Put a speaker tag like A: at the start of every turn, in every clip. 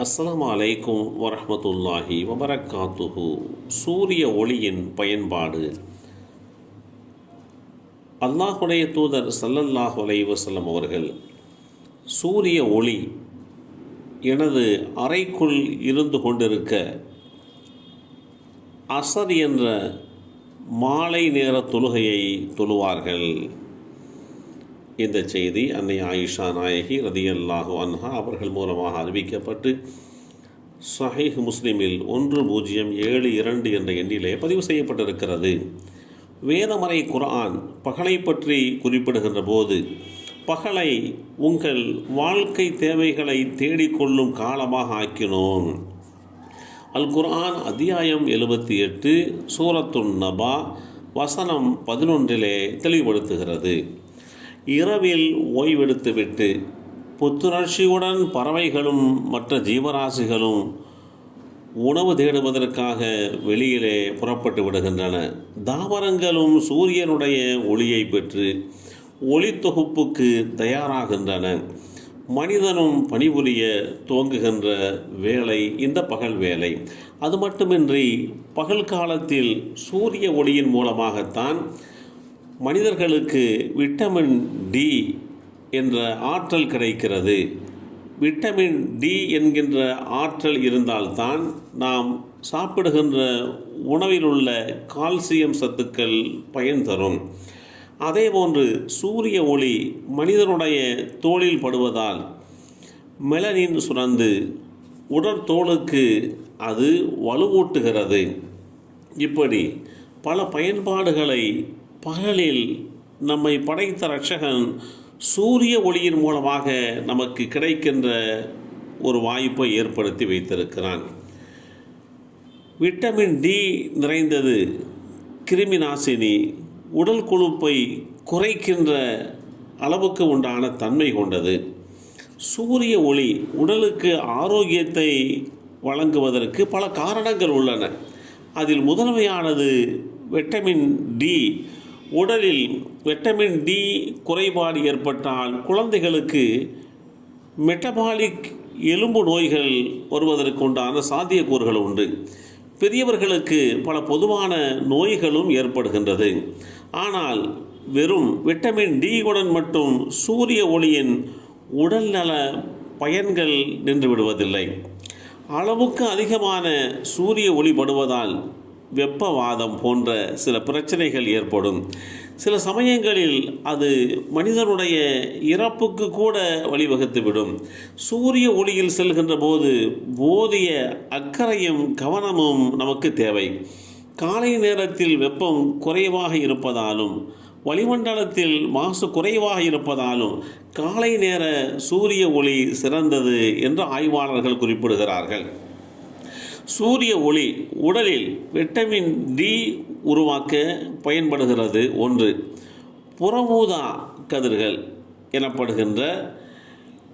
A: அஸ்லாம் அலைக்கும் வரமத்துல்லாஹி வபரக்காத்துஹு. சூரிய ஒளியின் பயன்பாடு. அல்லாஹுடைய தூதர் ஸல்லல்லாஹு அலைஹி அவர்கள் சூரிய ஒளி எனது அறைக்குள் இருந்து கொண்டிருக்க அசர் என்ற மாலை நேர தொழுகையை தொழுவார்கள். இந்த செய்தி அன்னை ஆயிஷா நாயகி ரதியல்லாஹு அன்ஹா அவர்கள் மூலமாக அறிவிக்கப்பட்டு சஹீஹ் முஸ்லிமில் ஒன்று பூஜ்ஜியம் ஏழு இரண்டு என்ற எண்ணிலே பதிவு செய்யப்பட்டிருக்கிறது. வேதமறை குர்ஆன் பகலை பற்றி குறிப்பிடுகின்ற போது பகலை உங்கள் வாழ்க்கை தேவைகளை தேடிக்கொள்ளும் காலமாக ஆக்கினோம். அல் குர்ஆன் அத்தியாயம் எழுபத்தி எட்டு சூரத்துன் நபா வசனம் பதினொன்றிலே தெளிவுபடுத்துகிறது. இரவில் ஓய்வெடுத்துவிட்டு புத்துணர்ச்சியுடன் பறவைகளும் மற்ற ஜீவராசிகளும் உணவு தேடுவதற்காக வெளியிலே புறப்பட்டு விடுகின்றன. தாவரங்களும் சூரியனுடைய ஒளியை பெற்று ஒளி தொகுப்புக்கு தயாராகின்றன. மனிதனும் பணிபுரிய துவங்குகின்ற வேலை இந்த பகல் வேலை அது மட்டுமின்றி பகல் காலத்தில் சூரிய ஒளியின் மூலமாகத்தான் மனிதர்களுக்கு விட்டமின் டி என்ற ஆற்றல் கிடைக்கிறது. விட்டமின் டி என்கின்ற ஆற்றல் இருந்தால்தான் நாம் சாப்பிடுகின்ற உணவில் உள்ள கால்சியம் சத்துக்கள் பயன் தரும். அதேபோன்று சூரிய ஒளி மனிதனுடைய தோளில் படுவதால் மெலனின் சுரந்து உடற்தோலுக்கு அது வலுவூட்டுகிறது. இப்படி பல பயன்பாடுகளை பகலில் நம்மை படைத்த ரட்சகன் சூரிய ஒளியின் மூலமாக நமக்கு கிடைக்கின்ற ஒரு வாய்ப்பை ஏற்படுத்தி வைத்திருக்கிறான். விட்டமின் டி நிறைந்தது கிருமி நாசினி உடல் கொழுப்பை குறைக்கின்ற அளவுக்கு உண்டான தன்மை கொண்டது. சூரிய ஒளி உடலுக்கு ஆரோக்கியத்தை வழங்குவதற்கு பல காரணங்கள் உள்ளன. அதில் முதன்மையானது விட்டமின் டி உடலில் விட்டமின் டி குறைபாடு ஏற்பட்டால் குழந்தைகளுக்கு மெட்டபாலிக் எலும்பு நோய்கள் வருவதற்கு உண்டான சாத்தியக்கூறுகள் உண்டு. பெரியவர்களுக்கு பல பொதுவான நோய்களும் ஏற்படுகின்றது. ஆனால் வெறும் விட்டமின் டி உடன் மட்டும் சூரிய ஒளியின் உடல்நல பயன்கள் நின்று விடுவதில்லை அளவுக்கு அதிகமான சூரிய ஒளி படுவதால் வெப்பவாதம் போன்ற சில பிரச்சனைகள் ஏற்படும். சில சமயங்களில் அது மனிதனுடைய இறப்புக்கு கூட வழிவகுத்துவிடும் சூரிய ஒளியில் செல்கின்ற போது போதிய அக்கறையும் கவனமும் நமக்கு தேவை. காலை நேரத்தில் வெப்பம் குறைவாக இருப்பதாலும் வளிமண்டலத்தில் மாசு குறைவாக இருப்பதாலும் காலை நேர சூரிய ஒளி சிறந்தது என்று ஆய்வாளர்கள் குறிப்பிடுகிறார்கள். சூரிய ஒளி உடலில் விட்டமின் டி உருவாக்க பயன்படுகிறது. ஒன்று புறமூதா கதிர்கள் எனப்படுகின்ற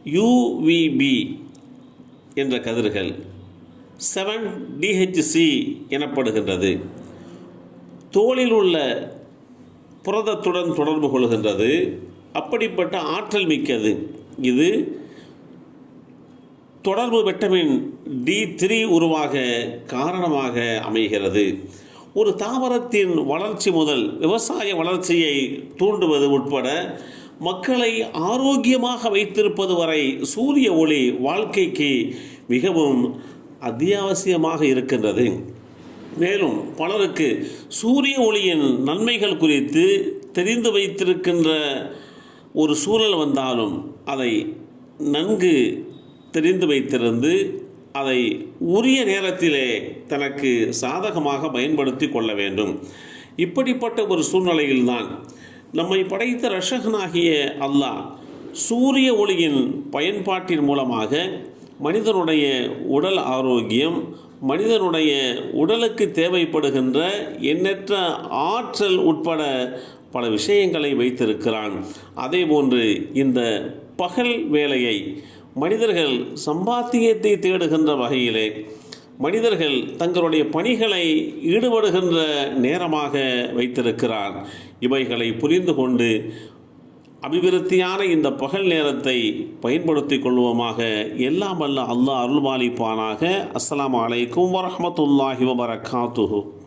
A: யூவிபி என்ற கதிர்கள். செவன் டிஹெச்சி எனப்படுகின்றது. தோளில் உள்ள புரதத்துடன் தொடர்பு கொள்கின்றது. அப்படிப்பட்ட ஆற்றல் மிக்கது. இது தொடர்பு விட்டமின் டி த்ரீ உருவாக காரணமாக அமைகிறது. ஒரு தாவரத்தின் வளர்ச்சி முதல் விவசாய வளர்ச்சியை தூண்டுவது உட்பட மக்களை ஆரோக்கியமாக வைத்திருப்பது வரை சூரிய ஒளி வாழ்க்கைக்கு மிகவும் அத்தியாவசியமாக இருக்கின்றது. மேலும் பலருக்கு சூரிய ஒளியின் நன்மைகள் குறித்து தெரிந்து வைத்திருக்கின்ற ஒரு சூழல் வந்தாலும் அதை நன்கு தெரிந்து வைத்திருந்து அதை உரிய நேரத்திலே தனக்கு சாதகமாக பயன்படுத்தி கொள்ள வேண்டும். இப்படிப்பட்ட ஒரு சூழ்நிலையில்தான் நம்மை படைத்த ரஷகனாகிய அல்லாஹ் சூரிய ஒளியின் பயன்பாட்டின் மூலமாக மனிதனுடைய உடல் ஆரோக்கியம் மனிதனுடைய உடலுக்கு தேவைப்படுகின்ற எண்ணற்ற ஆற்றல் உட்பட பல விஷயங்களை வைத்திருக்கிறான். அதேபோன்று இந்த பகல் வேலையை மனிதர்கள் சம்பாத்தியத்தை தேடுகின்ற வகையிலே மனிதர்கள் தங்களுடைய பணிகளை ஈடுபடுகின்ற நேரமாக வைத்திருக்கிறார். இவைகளை புரிந்து கொண்டு அபிவிருத்தியான இந்த பகல் நேரத்தை பயன்படுத்திக் கொள்வோமாக. எல்லாம் வல்ல அல்லாஹ் அருள்பாலிப்பானாக அஸ்லாம் வலைக்கும் வரமத்துல்லாஹி வபரகாத்துஹு.